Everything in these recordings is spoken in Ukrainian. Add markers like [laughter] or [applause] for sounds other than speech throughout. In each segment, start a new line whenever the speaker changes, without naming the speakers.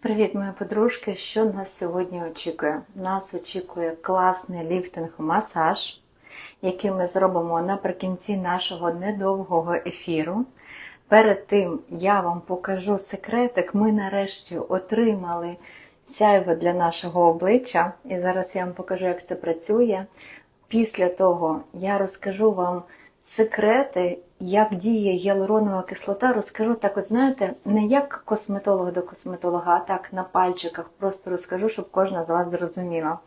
Привіт, мої подружки! Що нас сьогодні очікує? Нас очікує класний ліфтинг-масаж, який ми зробимо наприкінці нашого недовгого ефіру. Перед тим я вам покажу секретик. Ми нарешті отримали сяйво для нашого обличчя, і зараз я вам покажу, як це працює. Після того я розкажу вам секрети, як діє гіалуронова кислота. Розкажу так, от знаєте, не як косметолог до косметолога, а так на пальчиках. Просто розкажу, щоб кожна з вас зрозуміла.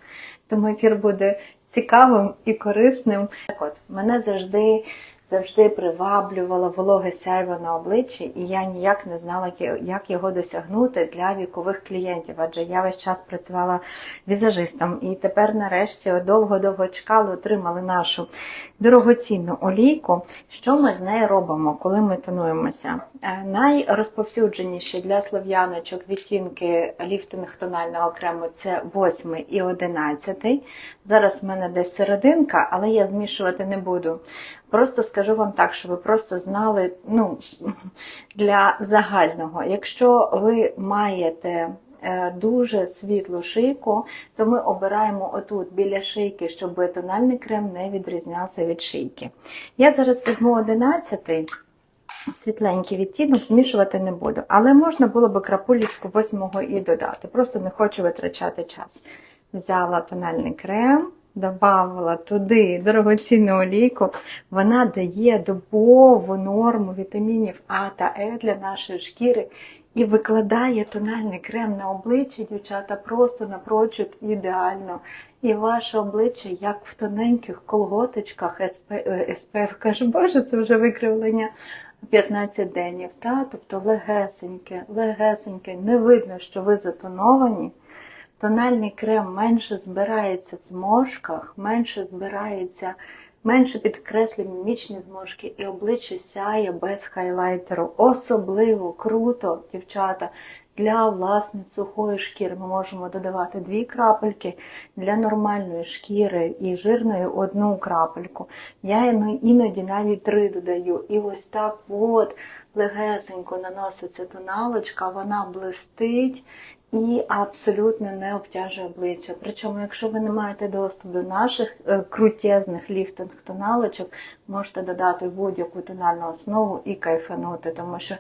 Тому ефір буде цікавим і корисним. Так от, мене завжди. Завжди приваблювала вологе сяйво на обличчі, і я ніяк не знала, як його досягнути для вікових клієнтів, адже я весь час працювала візажистом. І тепер, нарешті, довго-довго чекали, отримали нашу дорогоцінну олійку. Що ми з нею робимо, коли ми тонуємося? Е, Найрозповсюдженіші для слов'яночок відтінки ліфтинг тонального крему це 8 і 11. Зараз в мене десь серединка, але я змішувати не буду. Просто скажу вам так, щоб ви просто знали ну, для загального. Якщо ви маєте е, дуже світлу шийку, то ми обираємо отут біля шийки, щоб тональний крем не відрізнявся від шийки. Я зараз візьму 11 світленький відтінок, змішувати не буду. Але можна було би крапулечку восьмого і додати. Просто не хочу витрачати час. Взяла тональний крем. Добавила туди дорогоцінну олійку, вона дає добову норму вітамінів А та Е для нашої шкіри і викладає тональний крем на обличчя, дівчата, просто напрочуд ідеально. І ваше обличчя, як в тоненьких колготочках СП, СПФ, каже, боже, це вже викривлення 15 денів. Та? Тобто легесеньке, легесеньке, не видно, що ви затоновані. Тональний крем менше збирається в зморшках, менше збирається, менше підкреслює мімічні зморшки, і обличчя сяє без хайлайтеру. Особливо круто, дівчата, для власне сухої шкіри. Ми можемо додавати дві крапельки, для нормальної шкіри і жирної одну крапельку. Я іноді навіть три додаю. І ось так от легесенько наноситься тоналочка, вона блистить і абсолютно не обтяжує обличчя. Причому, якщо ви не маєте доступу до наших е, крутезних ліфтинг тоналочок, можете додати будь-яку тональну основу і кайфанути, тому що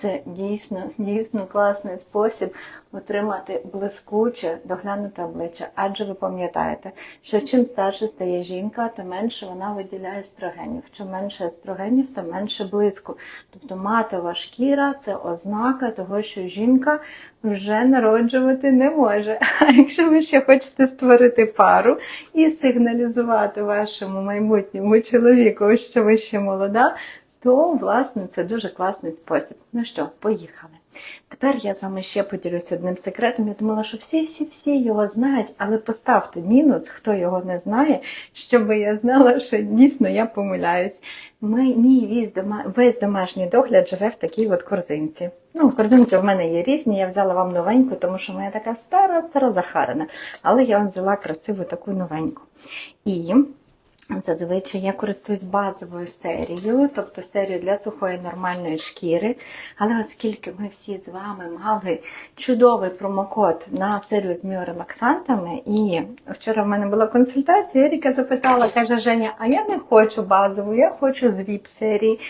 це дійсно дійсно класний спосіб отримати блискуче, доглянуте обличчя. Адже ви пам'ятаєте, що чим старше стає жінка, тим менше вона виділяє естрогенів. Чим менше естрогенів, тим менше блиску. Тобто матова шкіра це ознака того, що жінка вже народжувати не може. [laughs] А якщо ви ще хочете створити пару і сигналізувати вашому майбутньому чоловіку, що ви ще молода, то, власне, це дуже класний спосіб. Ну що, поїхали. Тепер я з вами ще поділюсь одним секретом. Я думала, що всі-всі-всі його знають, але поставте мінус, хто його не знає, щоб я знала, що дійсно я помиляюсь. Мій весь домашній догляд живе в такій от корзинці. Ну, корзинки в мене є різні, я взяла вам новеньку, тому що моя така стара-стара захарена. Але я вам взяла красиву таку новеньку. І Зазвичай я користуюсь базовою серією, тобто серією для сухої нормальної шкіри. Але оскільки ми всі з вами мали чудовий промокод на серію з міорелаксантами, і вчора в мене була консультація, Еріка запитала, каже Женя, а я не хочу базову, я хочу з ВІП-серії.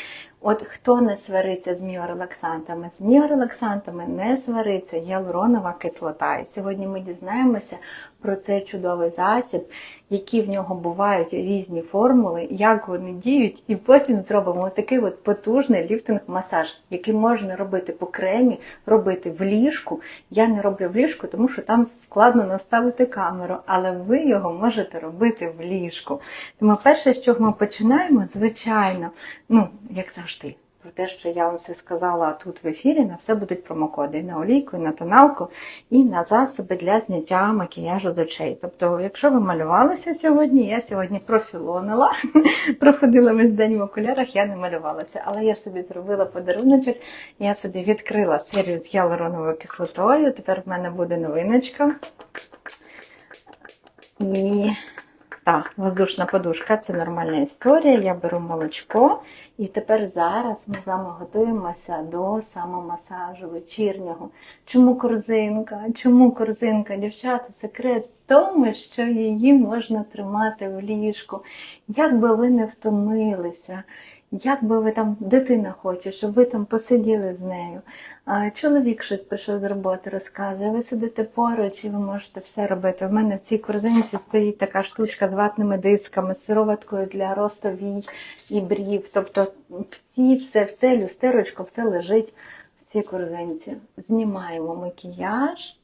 От хто не свариться з міорелаксантами? З міорелаксантами не свариться гіалуронова кислота. І сьогодні ми дізнаємося про цей чудовий засіб, які в нього бувають різні формули, як вони діють, і потім зробимо такий от потужний ліфтинг-масаж, який можна робити по кремі, робити в ліжку. Я не роблю в ліжку, тому що там складно наставити камеру, але ви його можете робити в ліжку. Тому перше, з чого ми починаємо, звичайно, ну, як завжди. Про те, що я вам все сказала тут в ефірі, на все будуть промокоди і на олійку, і на тоналку, і на засоби для зняття макіяжу з очей. Тобто, якщо ви малювалися сьогодні, я сьогодні профілонила, [laughs] проходила весь день в окулярах, я не малювалася. Але я собі зробила подаруночок, я собі відкрила серію з гіалуроновою кислотою. Тепер в мене буде новиночка. І Так, воздушна подушка це нормальна історія. Я беру молочко, і тепер зараз ми з вами готуємося до самомасажу вечірнього. Чому корзинка? Чому корзинка? Дівчата, секрет в тому, що її можна тримати в ліжку. Як би ви не втомилися, як би ви там дитина хоче, щоб ви там посиділи з нею. Чоловік щось прийшов з роботи, розказує, ви сидите поруч і ви можете все робити. У мене в цій корзинці стоїть така штучка з ватними дисками, сироваткою для росту вій і брів. Тобто всі, все, все, люстерочко, все лежить в цій корзинці. Знімаємо макіяж.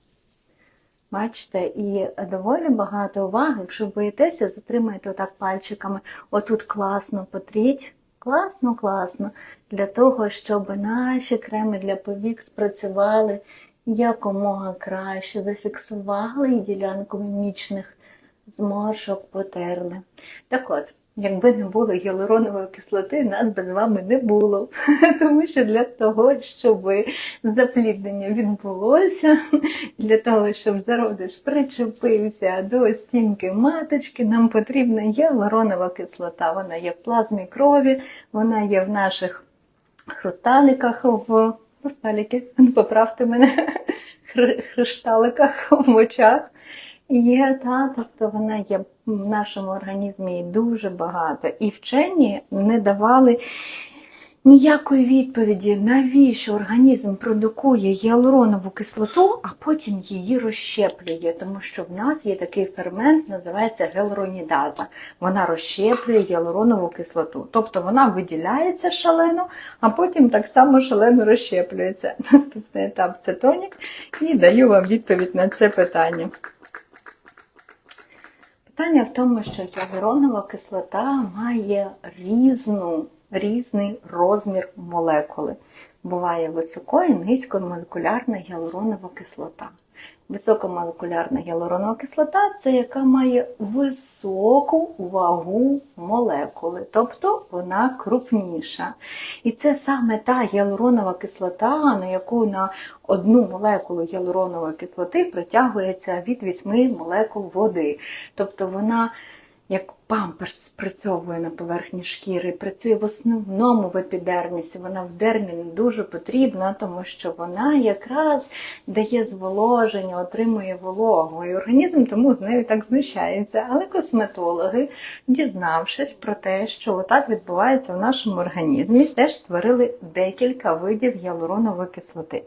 Бачите, і доволі багато уваги. Якщо боїтеся, затримайте отак пальчиками. Отут класно потріть. Класно, класно. Для того, щоб наші креми для повік спрацювали якомога краще, зафіксували ділянку мімічних зморшок потерли. Так от, якби не було гіалуронової кислоти, нас би з вами не було. [laughs] Тому що для того, щоб запліднення відбулося, для того, щоб зародиш причепився до стінки маточки, нам потрібна гіалуронова кислота. Вона є в плазмі крові, вона є в наших хрусталиках, в хрусталики, ну, поправте мене, [laughs] хр- хришталиках в очах. Є, та, тобто вона є в нашому організмі дуже багато. І вчені не давали ніякої відповіді, навіщо організм продукує гіалуронову кислоту, а потім її розщеплює, тому що в нас є такий фермент, називається гіалуронідаза. Вона розщеплює гіалуронову кислоту. Тобто вона виділяється шалено, а потім так само шалено розщеплюється. Наступний етап це тонік, і даю вам відповідь на це питання. Питання в тому, що гіалуронова кислота має різну, різний розмір молекули. Буває високо і низькомолекулярна гіалуронова кислота. Високомолекулярна гіалуронова кислота це яка має високу вагу молекули, тобто вона крупніша. І це саме та гіалуронова кислота, на яку на одну молекулу гіалуронової кислоти притягується від 8 молекул води. Тобто вона як памперс спрацьовує на поверхні шкіри, працює в основному в епідермісі. Вона в дермі не дуже потрібна, тому що вона якраз дає зволоження, отримує вологу. І організм тому з нею так знущається. Але косметологи, дізнавшись про те, що отак відбувається в нашому організмі, теж створили декілька видів гіалуронової кислоти: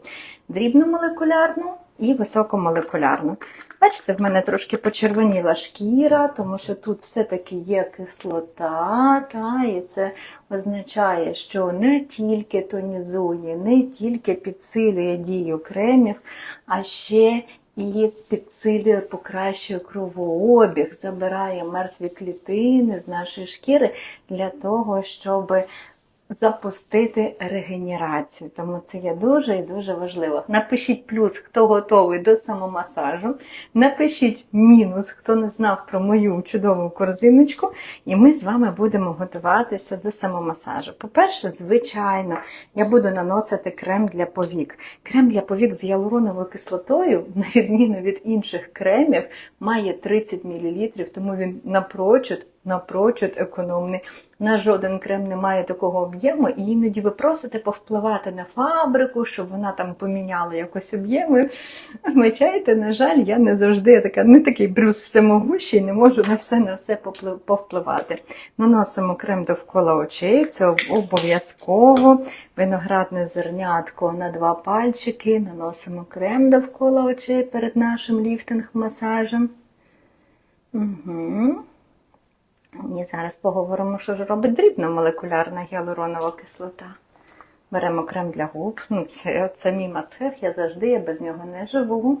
дрібномолекулярну і високомолекулярну. Бачите, в мене трошки почервоніла шкіра, тому що тут все-таки є кислота, та, і це означає, що не тільки тонізує, не тільки підсилює дію кремів, а ще і підсилює, покращує кровообіг, забирає мертві клітини з нашої шкіри для того, щоб запустити регенерацію. Тому це є дуже і дуже важливо. Напишіть плюс, хто готовий до самомасажу. Напишіть мінус, хто не знав про мою чудову корзиночку, і ми з вами будемо готуватися до самомасажу. По-перше, звичайно, я буду наносити крем для повік. Крем для повік з гіалуроновою кислотою, на відміну від інших кремів, має 30 мл, тому він напрочуд напрочуд економний. На жоден крем не має такого об'єму, і іноді ви просите повпливати на фабрику, щоб вона там поміняла якось об'єми. Вибачайте, на жаль, я не завжди така, не такий брюс всемогущий, не можу на все на все повпливати. Наносимо крем довкола очей, це обов'язково. Виноградне зернятко на два пальчики. Наносимо крем довкола очей перед нашим ліфтинг-масажем. Угу. І зараз поговоримо, що ж робить дрібномолекулярна гіалуронова кислота. Беремо крем для губ. Ну, це, це мій мастхев, я завжди я без нього не живу.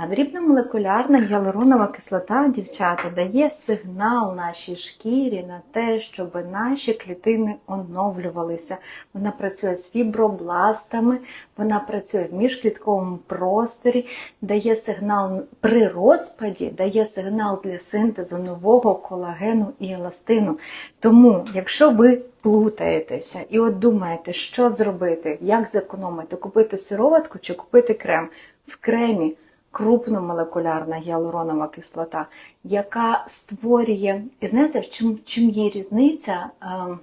А дрібномолекулярна гіалуронова кислота, дівчата, дає сигнал нашій шкірі на те, щоб наші клітини оновлювалися. Вона працює з фібробластами, вона працює в міжклітковому просторі, дає сигнал при розпаді, дає сигнал для синтезу нового колагену і еластину. Тому, якщо ви плутаєтеся і от думаєте, що зробити, як зекономити, купити сироватку чи купити крем, в кремі крупномолекулярна гіалуронова кислота, яка створює, і знаєте, в чим, чим є різниця? Ем,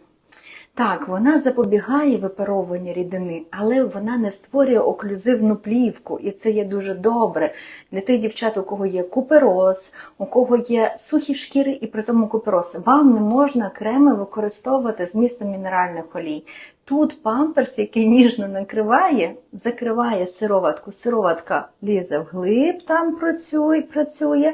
Так, вона запобігає випаровуванню рідини, але вона не створює оклюзивну плівку, і це є дуже добре для тих дівчат, у кого є купероз, у кого є сухі шкіри і при тому купероз. Вам не можна креми використовувати з містом мінеральних олій. Тут памперс, який ніжно накриває, закриває сироватку. Сироватка лізе вглиб, там працює, працює,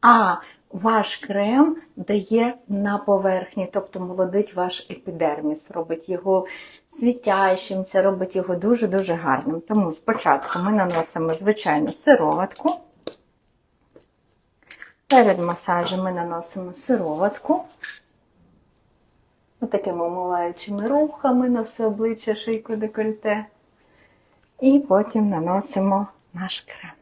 а ваш крем дає на поверхні, тобто молодить ваш епідерміс, робить його світящим, це робить його дуже-дуже гарним. Тому спочатку ми наносимо звичайну сироватку. Перед масажем ми наносимо сироватку. Такими омиваючими рухами на все обличчя, шийку, декольте. І потім наносимо наш крем.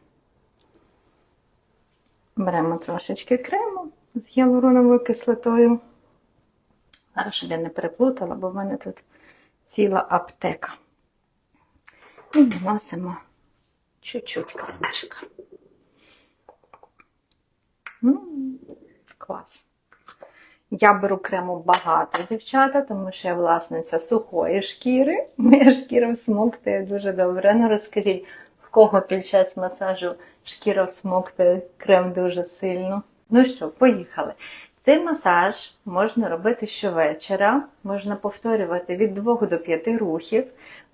Беремо трошечки крему з гіалуроновою кислотою. Зараз, щоб я не переплутала, бо в мене тут ціла аптека. І наносимо чуть-чуть кремчика. Клас. Я беру крему багато, дівчата, тому що я власниця сухої шкіри. [laughs] Моя шкіра всмоктує дуже добре. Ну розкажіть, в кого під час масажу шкіра всмоктує крем дуже сильно. Ну що, поїхали. Цей масаж можна робити щовечора, можна повторювати від 2 до 5 рухів.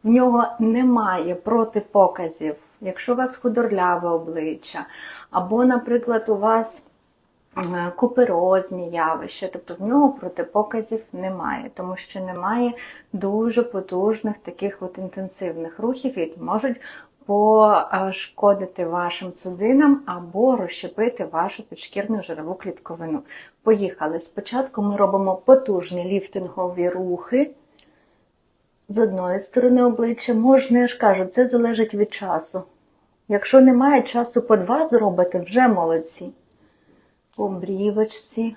В нього немає протипоказів. Якщо у вас худорляве обличчя, або, наприклад, у вас куперозні явища, тобто в нього протипоказів немає, тому що немає дуже потужних таких от інтенсивних рухів, які можуть пошкодити вашим судинам або розщепити вашу підшкірну жирову клітковину. Поїхали. Спочатку ми робимо потужні ліфтингові рухи. З одної сторони обличчя можна, я ж кажу, це залежить від часу. Якщо немає часу по два зробити, вже молодці. По брівочці.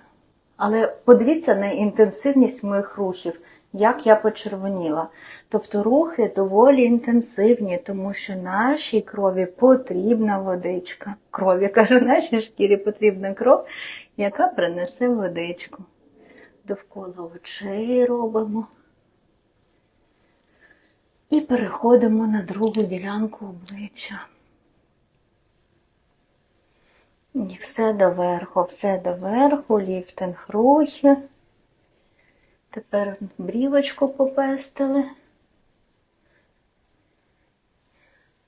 Але подивіться на інтенсивність моїх рухів, як я почервоніла. Тобто рухи доволі інтенсивні, тому що нашій крові потрібна водичка. Крові, кажу, нашій шкірі потрібна кров, яка принесе водичку. Довкола очей робимо. І переходимо на другу ділянку обличчя. І все доверху, все доверху, ліфтинг рухи. Тепер брівочку попестили.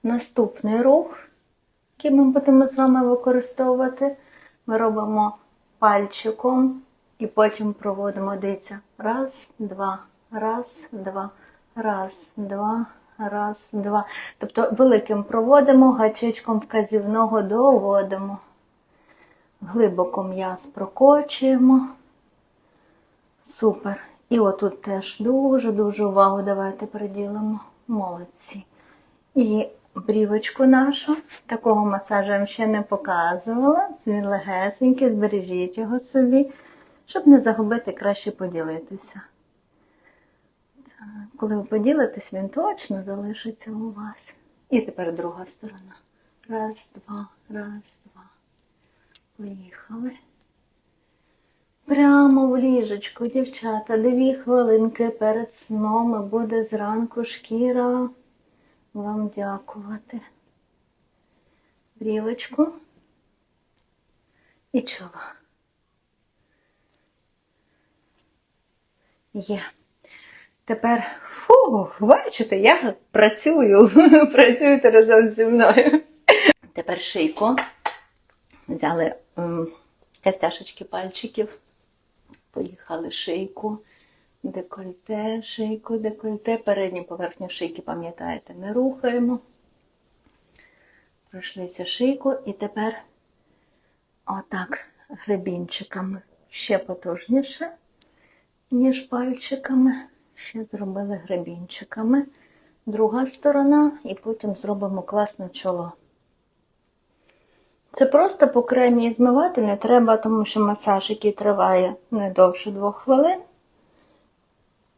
Наступний рух, який ми будемо з вами використовувати, ми робимо пальчиком і потім проводимо, дивіться, раз, два, раз, два, раз, два, раз, два. Тобто великим проводимо, гачечком вказівного доводимо. Глибоко м'яз прокочуємо. Супер. І отут теж дуже-дуже увагу давайте приділимо. Молодці. І брівочку нашу. Такого масажу я вам ще не показувала. Це легесенький, збережіть його собі, щоб не загубити, краще поділитися. Коли ви поділитесь, він точно залишиться у вас. І тепер друга сторона. Раз, два, раз, два. Поїхали. Прямо в ліжечку, дівчата, дві хвилинки перед сном буде зранку шкіра вам дякувати. Брівочку і чоло. Є. Тепер, фу, бачите, я працюю, [laughs] працюєте разом зі мною. Тепер шийку. Взяли костяшечки пальчиків, поїхали шийку, декольте, шийку, декольте, передню поверхню шийки, пам'ятаєте, не рухаємо. Пройшлися шийку і тепер отак гребінчиками ще потужніше, ніж пальчиками. Ще зробили гребінчиками. Друга сторона, і потім зробимо класне чоло. Це просто по кремі змивати не треба, тому що масаж, який триває не довше двох хвилин,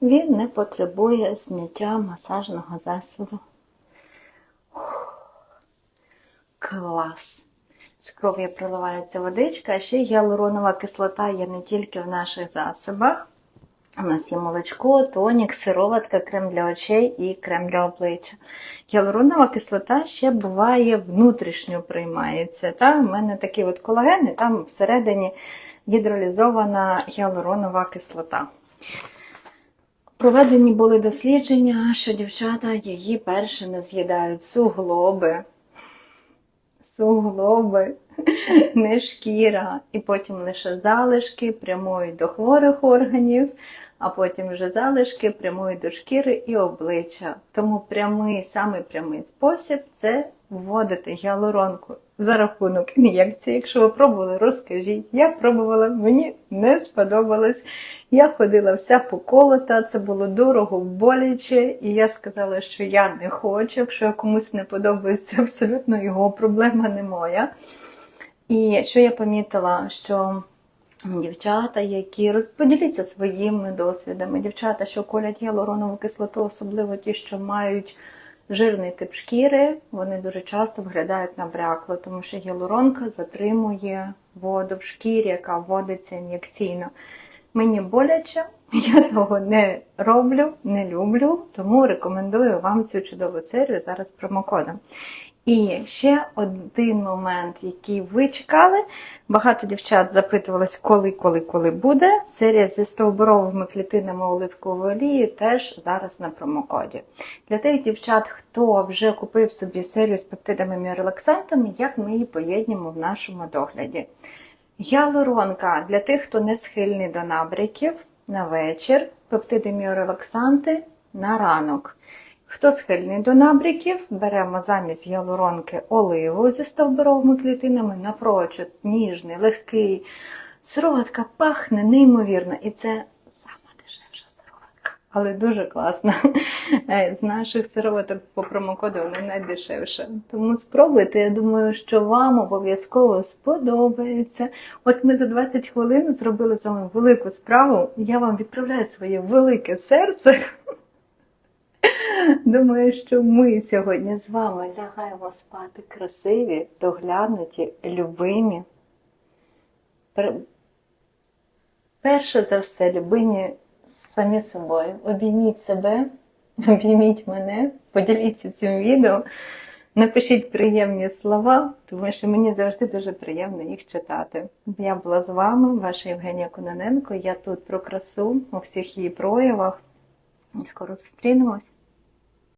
він не потребує зняття масажного засобу. Клас! з кров'ю проливається водичка, а ще гіалуронова кислота є не тільки в наших засобах. У нас є молочко, тонік, сироватка, крем для очей і крем для обличчя. Гіалуронова кислота ще буває внутрішньо приймається. Та? У мене такі от колагени, там всередині гідролізована гіалуронова кислота. Проведені були дослідження, що дівчата її перше не з'їдають суглоби. Суглоби, не шкіра, і потім лише залишки прямують до хворих органів, а потім вже залишки прямують до шкіри і обличчя. Тому прямий, самий прямий спосіб це вводити гіалуронку за рахунок ін'єкції. Якщо ви пробували, розкажіть. Я пробувала, мені не сподобалось. Я ходила вся поколота, це було дорого, боляче, і я сказала, що я не хочу. Якщо комусь не подобається, абсолютно його проблема не моя. І що я помітила, що дівчата, які розподіліться своїми досвідами, дівчата, що колять гіалуронову кислоту, особливо ті, що мають жирний тип шкіри, вони дуже часто виглядають набрякло, тому що гіалуронка затримує воду в шкірі, яка вводиться ін'єкційно. Мені боляче, [laughs] я того не роблю, не люблю, тому рекомендую вам цю чудову серію зараз промокодом. І ще один момент, який ви чекали. Багато дівчат запитувались, коли, коли, коли буде. Серія зі стовбуровими клітинами оливкової олії теж зараз на промокоді. Для тих дівчат, хто вже купив собі серію з пептидами і релаксантами, як ми її поєднуємо в нашому догляді. Гіалуронка для тих, хто не схильний до набряків на вечір, пептиди міорелаксанти на ранок. Хто схильний до набряків, беремо замість гіалуронки оливу зі стовбуровими клітинами, напрочуд, ніжний, легкий. Сироватка пахне неймовірно, і це сама дешевша сироватка, але дуже класна. Е, З наших сироваток по промокоду вона найдешевша. Тому спробуйте, я думаю, що вам обов'язково сподобається. От ми за 20 хвилин зробили з вами велику справу. Я вам відправляю своє велике серце. Думаю, що ми сьогодні з вами лягаємо спати красиві, доглянуті, любимі. Перше за все, любимі самі собою. Обійміть себе, [laughs] обійміть мене, поділіться цим відео, напишіть приємні слова, тому що мені завжди дуже приємно їх читати. Я була з вами, ваша Євгенія Кононенко. Я тут про красу у всіх її проявах. Скоро зустрінемось.